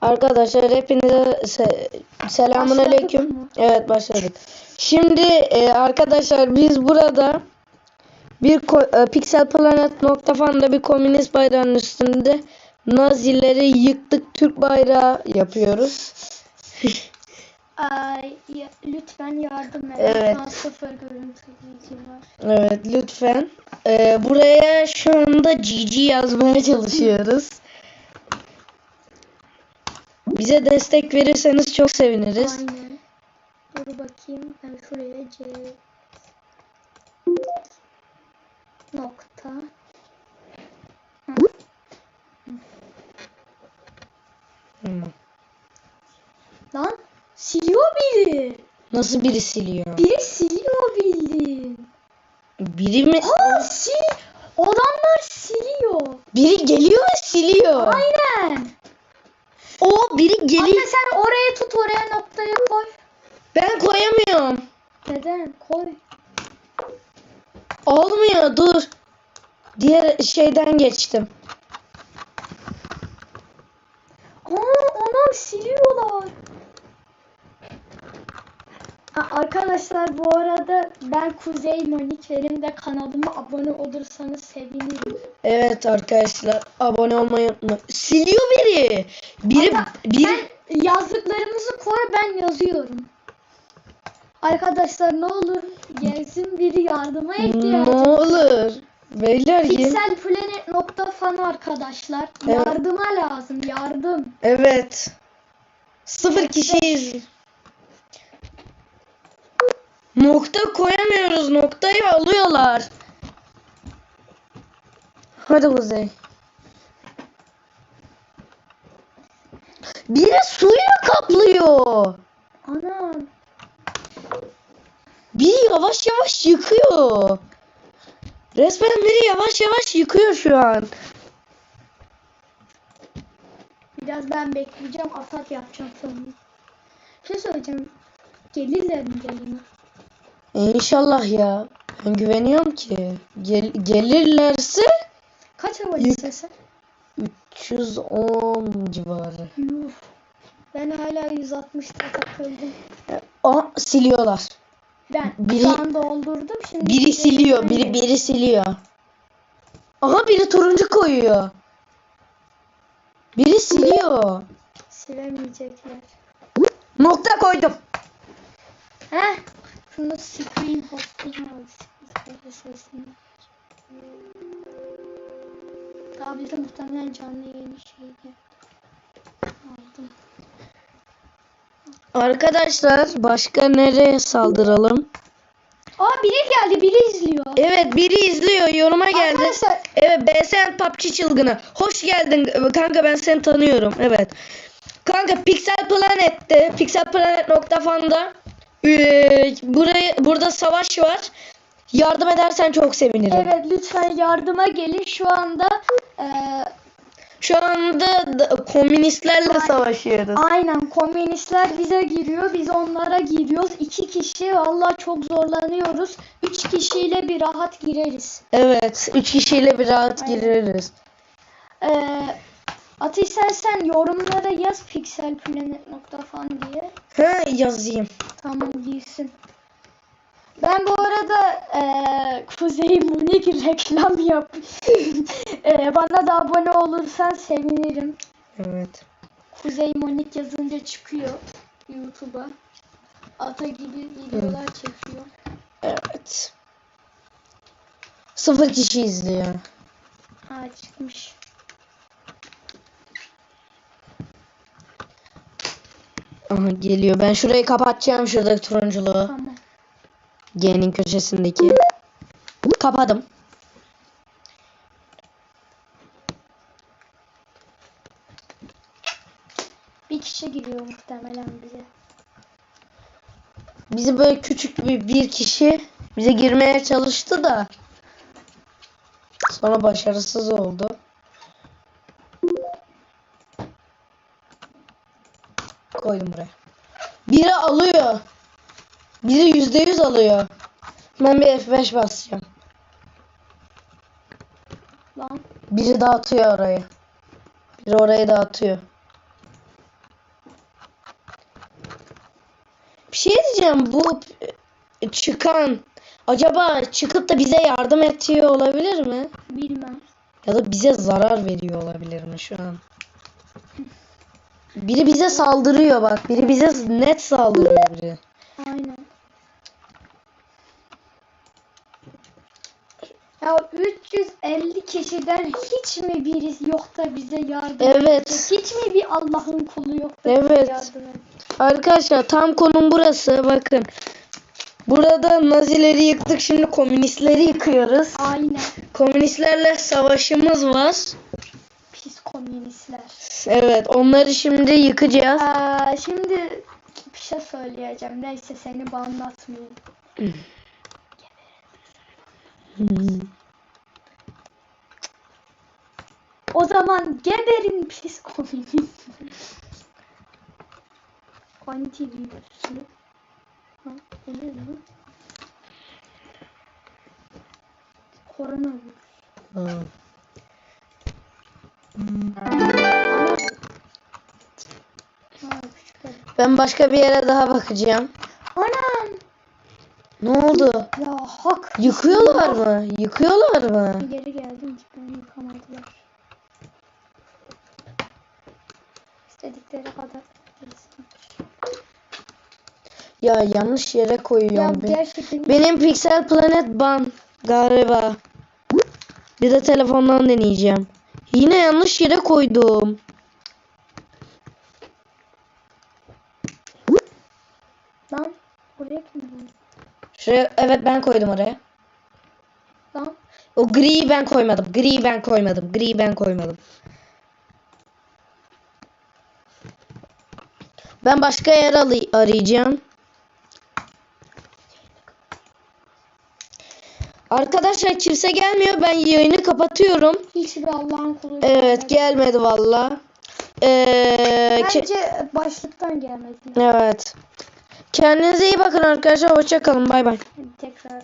Arkadaşlar hepinize se selamun Başladık aleyküm. mı? Evet başladık. Şimdi e, arkadaşlar biz burada bir e, Pixel Planet nokta fan'da bir komünist bayrağının üstünde Nazileri yıktık Türk bayrağı yapıyoruz. Ay, ya- lütfen yardım edin. Evet. Şu an sıfır görüntüleyici var. Evet lütfen. E, buraya şu anda GG yazmaya çalışıyoruz. Bize destek verirseniz çok seviniriz. Aynen. Dur bakayım. Ben şuraya C nokta. Hı. Tamam. Lan siliyor biri. Nasıl biri siliyor? Biri siliyor bildiğin. Biri mi? Aa sil. Adamlar siliyor. Biri geliyor ve siliyor. Aynen. O biri Anne geliyor. sen oraya tut oraya noktayı koy. Ben koyamıyorum. Neden? Koy. Olmuyor dur. Diğer şeyden geçtim. Aa anam siliyorlar. Arkadaşlar bu arada ben Kuzey Manik benim de kanalıma abone olursanız sevinirim. Evet arkadaşlar abone olmayı unutmayın. Siliyor biri. Biri Ama biri Sen yazdıklarımızı koy ben yazıyorum. Arkadaşlar ne olur gelsin biri yardıma ne ihtiyacı. olur. Beyler. Pixelplanet.fan arkadaşlar. Evet. Yardıma lazım yardım. Evet. Sıfır kişiyiz. Nokta koyamıyoruz. Noktayı alıyorlar. Hadi Kuzey. Biri suyla kaplıyor. Anam. Biri yavaş yavaş yıkıyor. Resmen biri yavaş yavaş yıkıyor şu an. Biraz ben bekleyeceğim atak yapacağım sonra. Bir şey söyleyeceğim. Gelirler mi yanıma? İnşallah ya. Ben güveniyorum ki. Gel- gelirlerse Kaç hava listesi? 310 civarı. Yuh. Ben hala 160'ta takıldım. Aa siliyorlar. Ben Biri- şu an doldurdum. Şimdi Biri siliyor, biri biri siliyor. Aha biri turuncu koyuyor. Biri siliyor. Silemeyecekler. Nokta koydum. Heh. Şunu screen al. Sesini. Daha bir de muhtemelen canlı yayın şeydi. Aldım. Arkadaşlar başka nereye saldıralım? Aa biri geldi, biri izliyor. Evet biri izliyor yoruma geldi. Arkadaşlar Evet BSN PUBG çılgını. Hoş geldin kanka ben seni tanıyorum. Evet. Kanka Pixel Planet'te pixelplanet.fan'da eee, buraya burada savaş var. Yardım edersen çok sevinirim. Evet lütfen yardıma gelin. Şu anda e, Şu anda da- komünistlerle Aynen. savaşıyoruz. aynen komünistler bize giriyor. Biz onlara giriyoruz. İki kişi vallahi çok zorlanıyoruz. Üç kişiyle bir rahat gireriz. Evet, üç kişiyle bir rahat Aynen. gireriz. E, Ateş sen sen yorumlara yaz pixelplanet.fan diye. Ha yazayım. Tamam girsin. Ben bu arada e, Kuzey Munik reklam yap. e, bana da abone olursan sevinirim. Evet. Kuzey Monik yazınca çıkıyor YouTube'a. Ata gibi videolar çekiyor. Evet. Sıfır kişi izliyor. Ha çıkmış. Aha geliyor. Ben şurayı kapatacağım şuradaki turunculuğu. Tamam. G'nin köşesindeki. Kapadım. Bir kişi giriyor muhtemelen bize. Bizi böyle küçük bir, bir kişi bize girmeye çalıştı da sonra başarısız oldu. koydum buraya. Biri alıyor. Biri yüzde yüz alıyor. Ben bir F5 basacağım. Lan. Biri dağıtıyor orayı. Biri orayı dağıtıyor. Bir şey diyeceğim bu e, çıkan acaba çıkıp da bize yardım ediyor olabilir mi? Bilmem. Ya da bize zarar veriyor olabilir mi şu an? Biri bize saldırıyor bak. Biri bize net saldırıyor biri. Aynen. Ya 350 kişiden hiç mi birisi yok da bize yardım Evet. edecek? Hiç mi bir Allah'ın kulu yok da Evet. bize yardım edecek? Arkadaşlar tam konum burası. Bakın. Burada Nazileri yıktık. Şimdi komünistleri yıkıyoruz. Aynen. Komünistlerle savaşımız var. Komünistler. Evet, onları şimdi yıkacağız. Aa, şimdi bir şey söyleyeceğim. Neyse seni banlatmayayım. O zaman geberin pis komünist. Antivirüslü. Ha, o ne lan? Koronavirüs. Ha. Ha, küçük bebek. Ben başka bir yere daha bakacağım. Anam! Ne oldu? Ya hak. Yıkıyorlar mı? Yıkıyorlar mı? Geri geldim ki beni yıkamadılar. İstedikleri kadar. Ya yanlış yere Ya koyuyorum. ben. gerçekten Benim Pixel Planet ban galiba. Bir de telefondan deneyeceğim. Yine yanlış yere koydum. lan buraya kim koydu? Şuraya evet ben koydum oraya. Lan O griyi ben koymadım. Griyi ben koymadım. Griyi ben koymadım. Ben başka yer arayacağım. Arkadaşlar kimse gelmiyor. Ben yayını kapatıyorum. hiçbir Allah'ın kulu Evet gelmedi valla. Ee, Bence başlıktan gelmedi. evet. Kendinize iyi bakın arkadaşlar. Hoşça kalın. Bay bay. Tekrar.